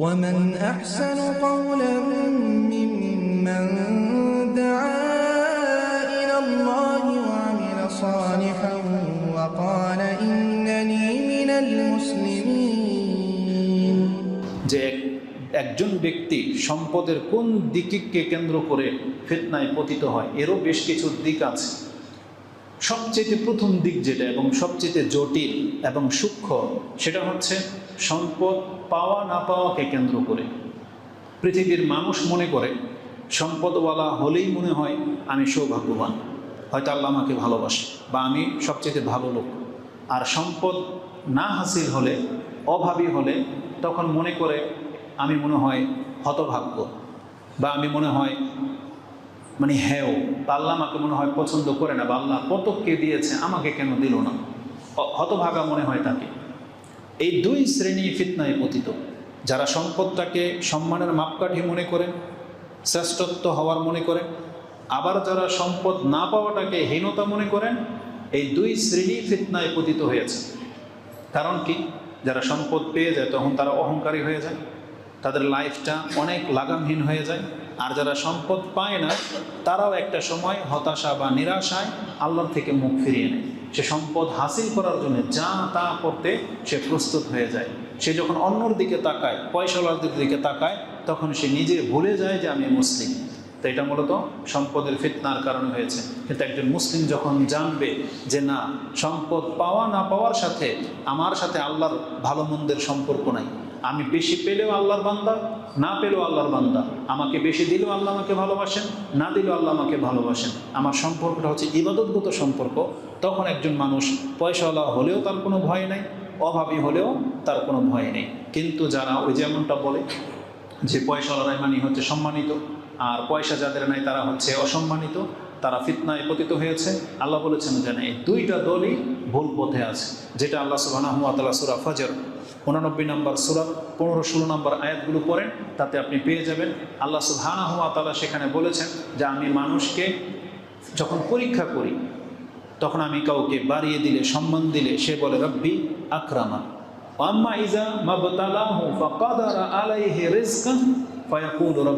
ومن أحسن قولا ممن دعا إلى الله وعمل صالحا وقال إنني من المسلمين যে এক- একজন ব্যক্তি সম্পদের কোন দিককে কেন্দ্র করে ফিতনায় পতিত হয় এরও বেশ কিছু দিক আছে সবচেয়ে প্রথম দিক যেটা এবং সবচেয়ে জটিল এবং সূক্ষ্ম, সেটা হচ্ছে সম্পদ পাওয়া না পাওয়াকে কেন্দ্র করে। পৃথিবীর মানুষ মনে করে, সম্পদওয়ালা হলেই মনে হয় আমি সৌভাগ্যবান, হয়তো আল্লাহ আমাকে ভালোবাসে বা আমি সবচেয়ে ভালো লোক। আর সম্পদ না হাসিল হলে, অভাবী হলে তখন মনে করে আমি মনে হয় হতভাগ্য বা আমি মনে হয় মানে হ্যাঁ বা আল্লাহ আমাকে মনে হয় পছন্দ করে না। বা আল্লাহ কতককে দিয়েছে, আমাকে কেন দিল না? হতভাগা মনে হয় তাকে। এই দুই শ্রেণি ফিতনায় পতিত। যারা সম্পদটাকে সম্মানের মাপকাঠি মনে করেন, শ্রেষ্ঠত্ব হওয়ার মনে করেন, আবার যারা সম্পদ না পাওয়াটাকে হীনতা মনে করেন, এই দুই শ্রেণি ফিতনায় পতিত হয়েছে। কারণ কি? যারা সম্পদ পেয়ে যায়, তখন তারা অহংকারী হয়ে যায়। তাদের লাইফটা অনেক লাগামহীন হয়ে যায়। আর যারা সম্পদ পায় না, তারাও একটা সময় হতাশা বা নিরাশায় আল্লাহর থেকে মুখ ফিরিয়ে নেয়। সে সম্পদ হাসিল করার জন্য যা তা করতে সে প্রস্তুত হয়ে যায়। সে যখন অন্যর দিকে তাকায় পয়সাওয়ালাদের দিকে তাকায়, তখন সে নিজে ভুলে যায় যে আমি মুসলিম। তো এটা মূলত সম্পদের ফিতনার কারণ হয়েছে। কিন্তু একজন মুসলিম যখন জানবে যে না, সম্পদ পাওয়া না পাওয়ার সাথে আমার সাথে আল্লাহর ভালো মন্দের সম্পর্ক নাই আমি বেশি পেলেও আল্লাহর বান্দা না পেলেও আল্লাহর বান্দা। আমাকে বেশি দিলেও আল্লাহ আমাকে ভালোবাসেন না দিলেও আল্লাহ আমাকে ভালোবাসেন। আমার সম্পর্কটা হচ্ছে ইবাদতগত সম্পর্ক। তখন একজন মানুষ পয়সাওয়ালা হলেও তার কোনো ভয় নেই অভাবী হলেও তার কোনো ভয় নেই। কিন্তু যারা ওই যেমনটা বলে যে পয়সাওয়ালারাই মানে হচ্ছে সম্মানিত আর পয়সা যাদের নাই তারা হচ্ছে অসম্মানিত তারা ফিতনায় পতিত হয়েছে। আল্লাহ বলেছেন যে না, এই দুইটা দলই ভুল পথে আছে। যেটা আল্লাহ সুবাহ সুরা ফজর উনানব্বই নম্বর সুরাত পনেরো ষোলো নম্বর আয়াতগুলো পড়েন, তাতে আপনি পেয়ে যাবেন। আল্লাহ সুবহানাহু ওয়া তাআলা সেখানে বলেছেন যে আমি মানুষকে যখন পরীক্ষা করি, তখন আমি কাউকে বাড়িয়ে দিলে, সম্মান দিলে সে বলে, রব্বি আক্রামা আম্মা ইজা মাবতালাহু ফায়াকুল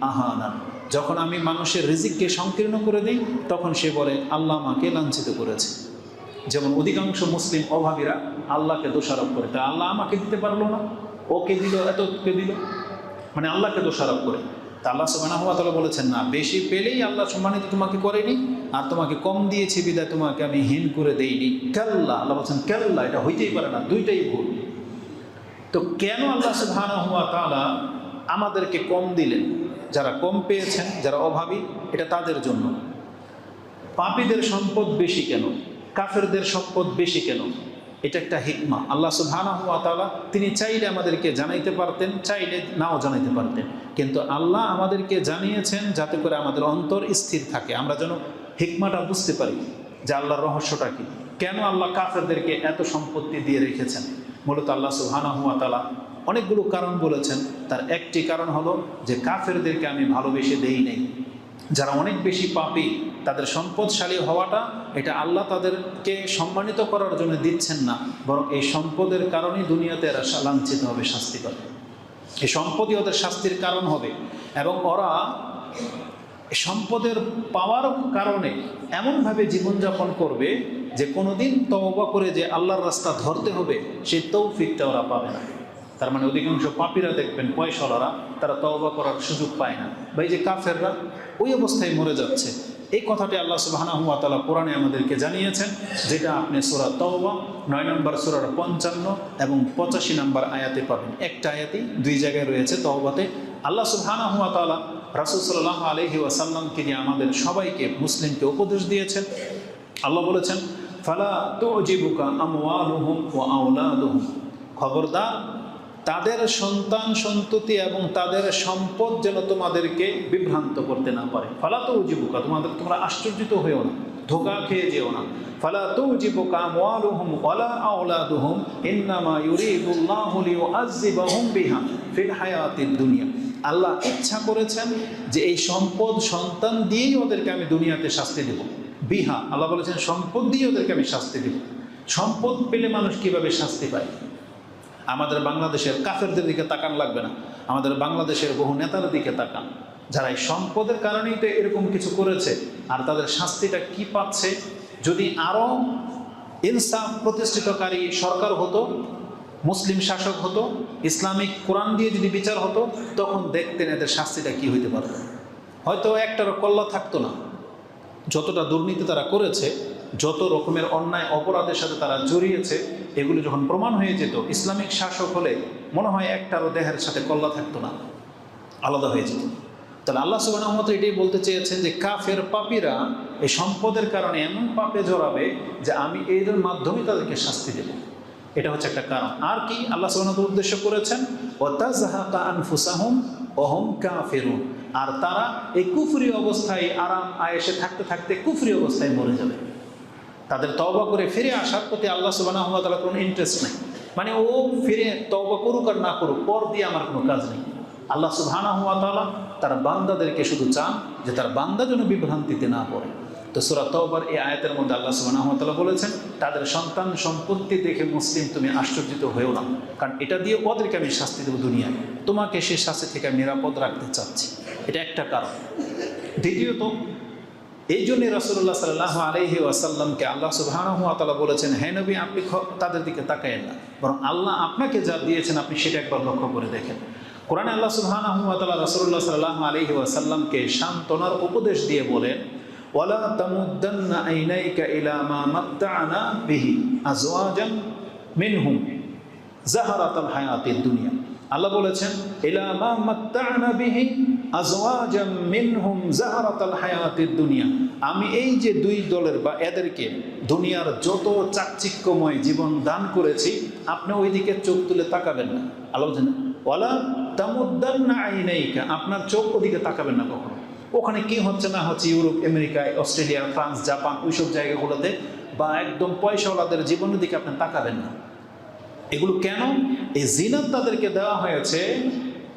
আহানা। যখন আমি মানুষের রিজিককে সংকীর্ণ করে দিই, তখন সে বলে, আল্লাহ আমাকে লাঞ্ছিত করেছে। যেমন অধিকাংশ মুসলিম অভাবীরা আল্লাহকে দোষারোপ করে। তা আল্লাহ আমাকে দিতে পারল না। ওকে দিল এতকে দিল। মানে আল্লাহকে দোষারোপ করে। তা আল্লাহ সুবাহ তালা বলেছেন, না, বেশি পেলেই আল্লাহ সম্মানিত তোমাকে করেনি, আর তোমাকে কম দিয়েছি বিদায় তোমাকে আমি হীন করে দেইনি। কেল্লা, আল্লাহ বলছেন, কেল্লা, এটা হইতেই পারে না, দুইটাই ভুল। তো কেন আল্লাহ সুবহান হুয়া তাআলা আমাদেরকে কম দিলেন? যারা কম পেয়েছেন, যারা অভাবী, এটা তাদের জন্য। পাপীদের সম্পদ বেশি কেন? কাফেরদের সম্পদ বেশি কেন? এটা একটা হিকমা। আল্লাহ সুবহানাহু ওয়া তাআলা তিনি চাইলে আমাদেরকে জানাইতে পারতেন, চাইলে নাও জানাইতে পারতেন। কিন্তু আল্লাহ আমাদেরকে জানিয়েছেন যাতে করে আমাদের অন্তর স্থির থাকে। আমরা যেন হিকমাটা বুঝতে পারি যে আল্লাহর রহস্যটা কি। কেন আল্লাহ কাফেরদেরকে এত সম্পত্তি দিয়ে রেখেছেন? মূলত আল্লাহ তাআলা অনেকগুলো কারণ বলেছেন। তার একটি কারণ হলো যে কাফেরদেরকে আমি ভালোবেসে দেই নেই। যারা অনেক বেশি পাপী, তাদের সম্পদশালী হওয়াটা, এটা আল্লাহ তাদেরকে সম্মানিত করার জন্য দিচ্ছেন না। বরং এই সম্পদের কারণেই দুনিয়াতে এরা লাঞ্ছিত হবে, শাস্তি পাবে। এই সম্পদই ওদের শাস্তির কারণ হবে। এবং ওরা সম্পদের পাওয়ার কারণে এমনভাবে জীবনযাপন করবে যে কোনোদিন তওবা করে যে আল্লাহর রাস্তা ধরতে হবে, সেই তৌফিকটা ওরা পাবে না। তার মানে অধিকাংশ পাপীরা দেখবেন পয়সাওয়ালারা, তারা তওবা করার সুযোগ পায় না। এই যে কাফেররা, ওই অবস্থায় মরে যাচ্ছে। এই কথাটি আল্লাহ সুবহানাহু ওয়া তাআলা কোরআনে আমাদেরকে জানিয়েছেন, যেটা আপনি সোরা তওবা, নয় নম্বর সোরার পঞ্চান্ন এবং পঁচাশি নম্বর আয়াতে পাবেন। একটা আয়াতেই দুই জায়গায় রয়েছে তওবাতে। আল্লাহ সুবহানাহু ওয়া তাআলা রাসূল সাল্লাল্লাহু আলাইহি ওয়াসাল্লামকে নিয়ে আমাদের সবাইকে, মুসলিমকে উপদেশ দিয়েছেন। আল্লাহ বলেছেন, ফালা তুজিবুকা আমওয়ালুহুম ওয়া আওলাদুহুম। খবরদার তাদের সন্তান সন্ততি এবং তাদের সম্পদ যেন তোমাদেরকে বিভ্রান্ত করতে না পারে। ফালা তো জীবিকা তোমাদের তোমরা আশ্চর্যিত হয়েও না, ধোকা খেয়ে যেও না। ফালা তো জীবিকা মোয়ালুহুম ওয়ালা আওলাদুহুম, ইন্নামা ইউরিদুল্লাহু লিউআযযিবাহুম বিহা ফিল হায়াতিদ দুনিয়া। আল্লাহ ইচ্ছা করেছেন যে এই সম্পদ সন্তান দিয়েই ওদেরকে আমি দুনিয়াতে শাস্তি দেব। বিহা, আল্লাহ বলেছেন, সম্পদ দিয়ে ওদেরকে আমি শাস্তি দেব। সম্পদ পেলে মানুষ কীভাবে শাস্তি পায়? আমাদের বাংলাদেশের কাফেরদের দিকে তাকান লাগবে না। আমাদের বাংলাদেশের বহু নেতার দিকে তাকান। যারা এই সম্পদের কারণেই তো এরকম কিছু করেছে, আর তাদের শাস্তিটা কি পাচ্ছে? যদি আরও ইনসাফ প্রতিষ্ঠিতকারী সরকার হতো, মুসলিম শাসক হতো, ইসলামিক কোরআন দিয়ে যদি বিচার হতো, তখন দেখতেন এদের শাস্তিটা কি হইতে পারত হয়তো একটারও কল্লা থাকতো না। যতটা দুর্নীতি তারা করেছে, যত রকমের অন্যায় অপরাধের সাথে তারা জড়িয়েছে, এগুলো যখন প্রমাণ হয়ে যেত, ইসলামিক শাসক হলে মনে হয় একটারও দেহের সাথে কল্লা থাকতো না, আলাদা হয়ে যেত। তাহলে আল্লাহ সুবাহ আহমদ এটাই বলতে চেয়েছেন যে কাফের পাপীরা এই সম্পদের কারণে এমন পাপে জড়াবে যে আমি এদের মাধ্যমে তাদেরকে শাস্তি দেব। এটা হচ্ছে একটা কারণ। আর কি আল্লাহ সুবাহ উদ্দেশ্য করেছেন? ওয়াতাজাহাকা আনফুসাহুম অহম কাফেরুন। আর তারা এই কুফরি অবস্থায় আরাম আয়েসে থাকতে থাকতে কুফরি অবস্থায় মরে যাবে। তাদের তওবা করে ফিরে আসার প্রতি আল্লাহ সুবাহ তালা কোনো ইন্টারেস্ট নেই। মানে ও ফিরে তওবা করুক আর না করুক, পর দিয়ে আমার কোনো কাজ নেই। আল্লাহ সুবহানাহু ওয়া তাআলা তার বান্দাদেরকে শুধু চান যে তার বান্দা যেন বিভ্রান্তিতে না পড়ে। তো সূরা তওবার এই আয়াতের মধ্যে আল্লাহ সুবহানাহু ওয়া তাআলা বলেছেন, তাদের সন্তান সম্পত্তি দেখে মুসলিম তুমি আশ্চর্যিত হয়েও না। কারণ এটা দিয়ে ওদেরকে আমি শাস্তি দেবো দুনিয়ায়। তোমাকে সেই শাস্তি থেকে আমি নিরাপদ রাখতে চাচ্ছি। এটা একটা কারণ। দ্বিতীয়ত, এই জন্য রসুল্লাহ সাল্লাহ আলহি ওয়াসাল্লামকে আল্লাহ তালা বলেছেন হ্যাঁ নবী, আপনি তাদের দিকে তাকায়েন না। বরং আল্লাহ আপনাকে যা দিয়েছেন, আপনি সেটা একবার লক্ষ্য করে দেখেন। কোরআনে আল্লাহ সুবহানাহু ওয়া তাআলা রাসূলুল্লাহ সাল্লাল্লাহু আলাইহি ওয়াসাল্লামকে সান্ত্বনার উপদেশ দিয়ে বলেন, ওয়ালা তামুদ্দান্না আইনাইকা ইলা মাত্তা'না বিহি আজওয়াজান মিনহুম জাহারাতাল হায়াতিদ দুনিয়া। আল্লাহ বলেছেন দুনিয়া। আমি এই যে দুই দলের বা এদেরকে দুনিয়ার যত চাকচিক্যময় জীবন দান করেছি, আপনি ওইদিকে চোখ তুলে তাকাবেন না। আল্লাহ বলছেন, ওয়ালা তামুদ্দান্না আইনাইকা, আপনার চোখ ওদিকে তাকাবেন না কখনো। ওখানে কি হচ্ছে না হচ্ছে, ইউরোপ, আমেরিকায়, অস্ট্রেলিয়া, ফ্রান্স, জাপান, ওইসব জায়গাগুলোতে বা একদম পয়সাওয়ালাদের জীবনের দিকে আপনি তাকাবেন না। এগুলো কেন? এই জিনাত তাদেরকে দেওয়া হয়েছে,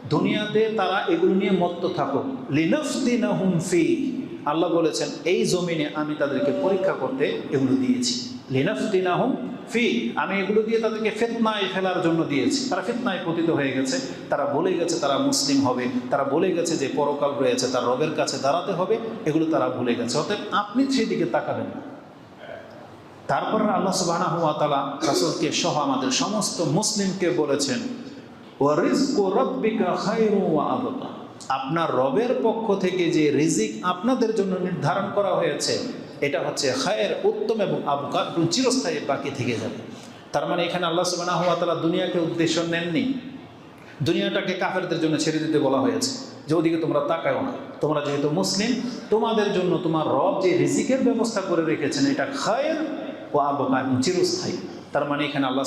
দুনিয়াতে তারা এগুলো নিয়ে মত্ত থাকুক। লিনফতিনাহুম ফি। আল্লাহ বলেছেন, এই জমিনে আমি তাদেরকে পরীক্ষা করতে এগুলো দিয়েছি। লিনফতিনাহুম ফি। আমি এগুলো দিয়ে তাদেরকে ফেতনায় ফেলার জন্য দিয়েছি। তারা ফেতনায় পতিত হয়ে গেছে। তারা বলে গেছে তারা মুসলিম হবে। তারা বলে গেছে যে পরকাল রয়েছে, তার রবের কাছে দাঁড়াতে হবে। এগুলো তারা ভুলে গেছে। অতএব আপনি সেদিকে তাকাবেন। না তারপর আল্লাহ ওয়া তাআলা সহ আমাদের সমস্ত মুসলিমকে বলেছেন আপনার রবের পক্ষ থেকে যে রিজিক আপনাদের জন্য নির্ধারণ করা হয়েছে, এটা হচ্ছে খায়ের উত্তম এবং আবকা, এবং চিরস্থায়ী বাকি থেকে যাবে। তার মানে এখানে আল্লাহ তাআলা দুনিয়াকে উদ্দেশ্য নেননি। দুনিয়াটাকে কাফেরদের জন্য ছেড়ে দিতে বলা হয়েছে। যে ওদিকে তোমরা তাকাও না। তোমরা যেহেতু মুসলিম, তোমাদের জন্য তোমার রব যে রিজিকের ব্যবস্থা করে রেখেছেন, এটা খায়ের ও এবং চিরস্থায়ী। তার মানে এখানে আল্লাহ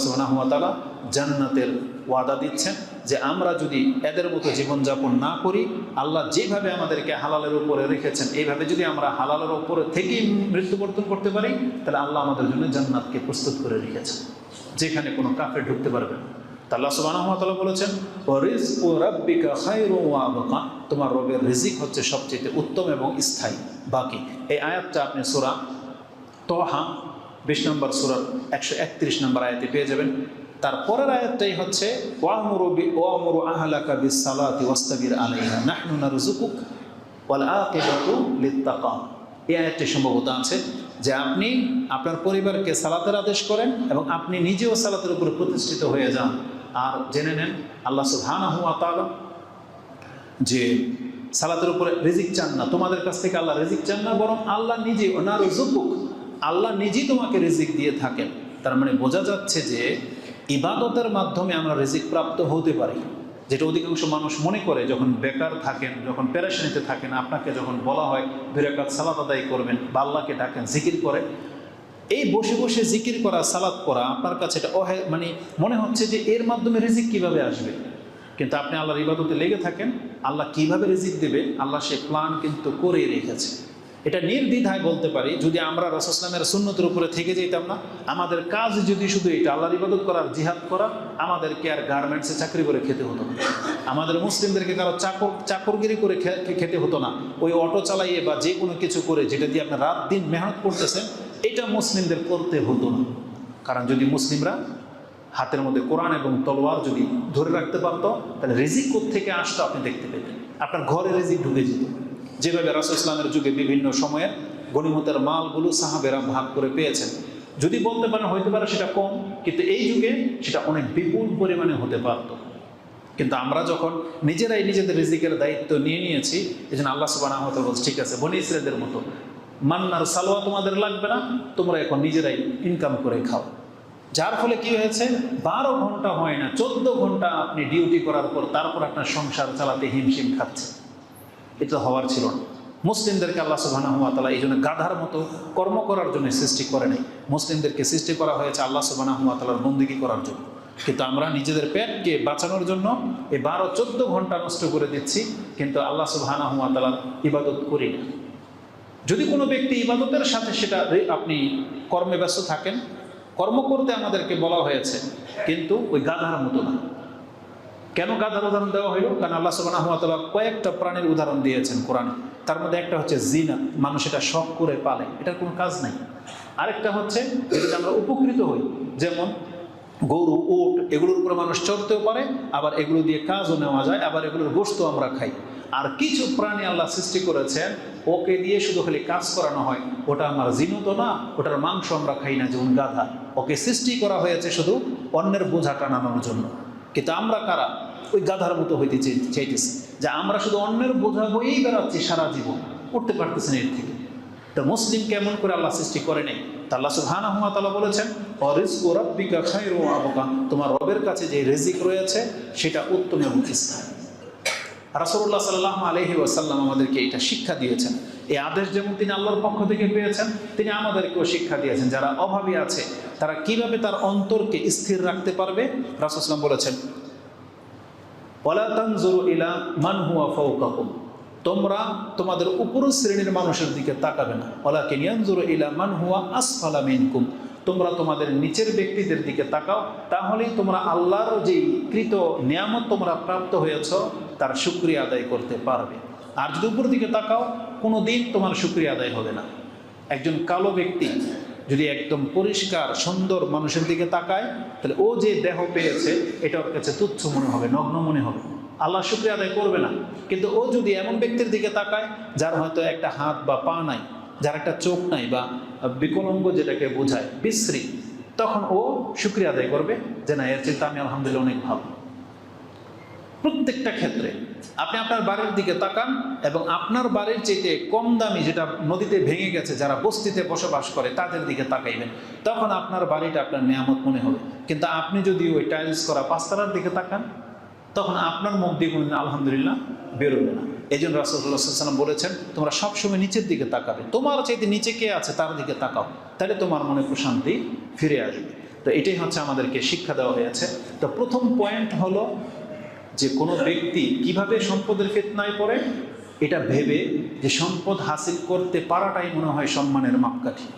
তাআলা জান্নাতের ওয়াদা দিচ্ছেন যে আমরা যদি এদের মতো জীবনযাপন না করি, আল্লাহ যেভাবে আমাদেরকে হালালের উপরে রেখেছেন, এইভাবে যদি আমরা হালালের উপরে থেকেই মৃত্যুবর্তন করতে পারি, তাহলে আল্লাহ আমাদের জন্য জান্নাতকে প্রস্তুত করে রেখেছেন। যেখানে কোনো কাফের ঢুকতে পারবে না। আল্লাহ তাআলা বলেছেন ওয়া রিজকু রাব্বিকা খায়রু ওয়া আবকা তোমার রবের রিজিক হচ্ছে সবচেয়ে উত্তম এবং স্থায়ী। বাকি, এই আয়াতটা আপনি সূরা তোহা বিশ নম্বর সুরার একশো একত্রিশ নম্বর আয়াতে পেয়ে যাবেন। তার পরের আয়াতটাই হচ্ছে, ওয়ামুরু ওয়ামুরু আহলাকা বিস সালাতি ওয়াস্তাবির আলাইহা, নাহনু নারযুকুক ওয়াল আকিবাতু লিত্তাকা। এই আয়াতটি সম্ভবত আছে যে আপনি আপনার পরিবারকে সালাতের আদেশ করেন এবং আপনি নিজেও সালাতের উপরে প্রতিষ্ঠিত হয়ে যান। আর জেনে নেন, আল্লাহ সুবহানাহু ওয়া তাআলা যে সালাতের উপরে রিজিক চান না। তোমাদের কাছ থেকে আল্লাহ রিজিক চান না, বরং আল্লাহ নিজে ওনার জুকুক আল্লাহ নিজেই তোমাকে রিজিক দিয়ে থাকেন। তার মানে বোঝা যাচ্ছে যে ইবাদতের মাধ্যমে আমরা রিজিক প্রাপ্ত হতে পারি। যেটা অধিকাংশ মানুষ মনে করে, যখন বেকার থাকেন, যখন পেরেশানিতে থাকেন, আপনাকে যখন বলা হয় দুরাকাত সালাত আদায় করবেন বা আল্লাহকে ডাকেন, জিকির করে। এই বসে বসে জিকির করা, সালাত করা, আপনার কাছে এটা অহে মানে মনে হচ্ছে যে এর মাধ্যমে রিজিক কীভাবে আসবে? কিন্তু আপনি আল্লাহর ইবাদতে লেগে থাকেন, আল্লাহ কীভাবে রিজিক দেবে? আল্লাহ সে প্ল্যান কিন্তু করে রেখেছে। এটা নির্দ্বিধায় বলতে পারি, যদি আমরা রসুসলামের সুন্নতের উপরে থেকে যেতাম না, আমাদের কাজ যদি শুধু এটা, আল্লাহর ইবাদত করার, জিহাদ করা, আমাদেরকে আর গার্মেন্টসে চাকরি করে খেতে হতো না। আমাদের মুসলিমদেরকে কারও চাকর, চাকরগিরি করে খেতে হতো না। ওই অটো চালাইয়ে বা যে কোনো কিছু করে, যেটা দিয়ে আপনি রাত দিন মেহনত করতেছেন, এটা মুসলিমদের করতে হতো না। কারণ যদি মুসলিমরা হাতের মধ্যে কোরআন এবং তলোয়ার যদি ধরে রাখতে পারতো, তাহলে রিজিক থেকে আসতো আপনি দেখতে পেতেন। আপনার ঘরে রেজিক ঢুকে যেত। যেভাবে রাসুল ইসলামের যুগে বিভিন্ন সময়ে গণিমতের মালগুলো সাহাবেরা ভাগ করে পেয়েছেন। যদি বলতে পারেন, হইতে পারে সেটা কম, কিন্তু এই যুগে সেটা অনেক বিপুল পরিমাণে হতে পারত। কিন্তু আমরা যখন নিজেরাই নিজেদের রিজিকের দায়িত্ব নিয়ে নিয়েছি, এই জন্য আল্লাহ সুবাহ বলছে, ঠিক আছে, বনি ইসরাদের মতো মান্নার সালোয়া তোমাদের লাগবে না, তোমরা এখন নিজেরাই ইনকাম করে খাও। যার ফলে কি হয়েছে? বারো ঘণ্টা হয় না, চোদ্দ ঘণ্টা আপনি ডিউটি করার পর তারপর আপনার সংসার চালাতে হিমশিম খাচ্ছে। এটা হওয়ার ছিল না। মুসলিমদেরকে আল্লাহ সুবাহ তালা এই জন্য গাধার মতো কর্ম করার জন্য সৃষ্টি করে নাই। মুসলিমদেরকে সৃষ্টি করা হয়েছে আল্লাহ সুবাহ তালার বন্দিগি করার জন্য। কিন্তু আমরা নিজেদের পেটকে বাঁচানোর জন্য এই বারো চোদ্দ ঘণ্টা নষ্ট করে দিচ্ছি, কিন্তু আল্লাহ সুবাহ তালার ইবাদত করি না। যদি কোনো ব্যক্তি ইবাদতের সাথে সেটা আপনি কর্মে ব্যস্ত থাকেন, কর্ম করতে আমাদেরকে বলা হয়েছে, কিন্তু ওই গাধার মতো না। কেন গাধার উদাহরণ দেওয়া হইল? কারণ আল্লাহ সুবাহ কয়েকটা প্রাণীর উদাহরণ দিয়েছেন কোরআনে। তার মধ্যে একটা হচ্ছে জিনা, মানুষ এটা শখ করে পালে। এটার কোনো কাজ নাই। আরেকটা হচ্ছে যেটা আমরা উপকৃত হই, যেমন গরু, উট, এগুলোর উপরে মানুষ চড়তেও পারে, আবার এগুলো দিয়ে কাজও নেওয়া যায়, আবার এগুলোর গোস্ত আমরা খাই। আর কিছু প্রাণী আল্লাহ সৃষ্টি করেছেন, ওকে দিয়ে শুধু খালি কাজ করানো হয়। ওটা আমার জিনুত না, ওটার মাংস আমরা খাই না, যেমন গাধা। ওকে সৃষ্টি করা হয়েছে শুধু অন্যের বোঝা টানানোর জন্য। কিন্তু আমরা কারা? ওই গাধার মতো হইতে চাই- চাইতেছি। যে আমরা শুধু অন্যের বোঝা বইয়েই বেড়াচ্ছি সারা জীবন। উঠতে পারতেছি না এর থেকে। তো মুসলিম কেমন করে আল্লাহ সৃষ্টি করে নেই? আল্লাহ সুবহানাহু ওয়া তাআলা বলেছেন রাব্বিকা খায়রু ওয়া আবকা তোমার রবের কাছে যে রেজিক রয়েছে, সেটা উত্তম এবং ইসলাম রাসূলুল্লাহ সাল্লাল্লাহু আলাইহি ওয়াসাল্লাম আমাদেরকে এটা শিক্ষা দিয়েছেন। এই আদেশ যেমন তিনি আল্লাহর পক্ষ থেকে পেয়েছেন, তিনি আমাদেরকেও শিক্ষা দিয়েছেন। যারা অভাবী আছে তারা কীভাবে তার অন্তরকে স্থির রাখতে পারবে? রাসূল সাল্লাম বলেছেন তোমরা তোমাদের উপর শ্রেণির মানুষের দিকে তাকাবে না। ওয়ালাকিন ইয়ানজুরু ইলা মান হুয়া আসফালা মিনকুম। তোমরা তোমাদের নিচের ব্যক্তিদের দিকে তাকাও, তাহলেই তোমরা আল্লাহর যেই কৃত নিয়ামত তোমরা প্রাপ্ত হয়েছ, তার শুক্রিয়া আদায় করতে পারবে। আর যদি উপর দিকে তাকাও কোনো দিন তোমার শুক্রিয়া আদায় হবে না। একজন কালো ব্যক্তি যদি একদম পরিষ্কার, সুন্দর মানুষের দিকে তাকায়, তাহলে ও যে দেহ পেয়েছে, এটা ওর কাছে তুচ্ছ মনে হবে, নগ্ন মনে হবে। আল্লাহ শুক্রিয়া আদায় করবে না। কিন্তু ও যদি এমন ব্যক্তির দিকে তাকায়, যার হয়তো একটা হাত বা পা নাই, যার একটা চোখ নাই বা বিকলঙ্গ যেটাকে বোঝায়, বিশ্রী, তখন ও শুক্রিয়া আদায় করবে যে না, এর চিন্তা আমি আলহামদুলিল্লাহ অনেক ভালো। প্রত্যেকটা ক্ষেত্রে আপনি আপনার বাড়ির দিকে তাকান এবং আপনার বাড়ির চেয়ে কম দামি যেটা নদীতে ভেঙে গেছে, যারা বস্তিতে বসবাস করে, তাদের দিকে তাকাইবেন। তখন আপনার বাড়িটা আপনার নিয়ামত মনে হবে। কিন্তু আপনি যদি ওই টাইলস করা পাঁচতলার দিকে তাকান, তখন আপনার মুখ দিয়ে কোনোদিন আলহামদুলিল্লাহ বেরোবে না। এই জন্য রাসুল্লাহাম বলেছেন, তোমরা সবসময় নিচের দিকে তাকাবে। তোমার চাইতে নিচে কে আছে, তার দিকে তাকাও। তাহলে তোমার মনে প্রশান্তি ফিরে আসবে। তো এটাই হচ্ছে আমাদেরকে শিক্ষা দেওয়া হয়েছে। তো প্রথম পয়েন্ট হলো যে কোনো ব্যক্তি কীভাবে সম্পদের ফেতনায় পড়ে, এটা ভেবে যে সম্পদ হাসিল করতে পারাটাই মনে হয় সম্মানের মাপকাঠি।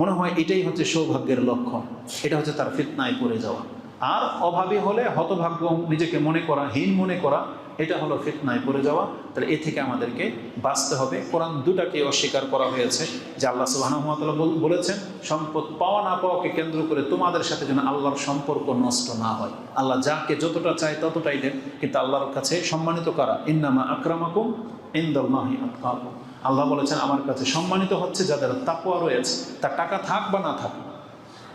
মনে হয় এটাই হচ্ছে সৌভাগ্যের লক্ষণ, এটা হচ্ছে তার ফেতনায় পড়ে যাওয়া। আর অভাবী হলে হতভাগ্য নিজেকে মনে করা, হীন মনে করা এটা হলো ফিতনায় পড়ে যাওয়া। তাহলে এ থেকে আমাদেরকে বাঁচতে হবে। কোরআন দুটাকে অস্বীকার করা হয়েছে যে আল্লাহ সুবাহানুমাতালা বলেছেন, সম্পদ পাওয়া না পাওয়াকে কেন্দ্র করে তোমাদের সাথে যেন আল্লাহর সম্পর্ক নষ্ট না হয়। আল্লাহ যাকে যতটা চায় ততটাই দেন, কিন্তু আল্লাহর কাছে সম্মানিত করা? ইন্নামা আক্রামাকুম মাহি আতকাকুম আল্লাহ বলেছেন, আমার কাছে সম্মানিত হচ্ছে যাদের তাকওয়া রয়েছে, তার টাকা থাক বা না থাক।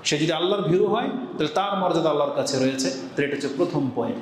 সে যদি আল্লাহর ভীরু হয়, তাহলে তার মর্যাদা আল্লাহর কাছে রয়েছে। তাহলে এটা হচ্ছে প্রথম পয়েন্ট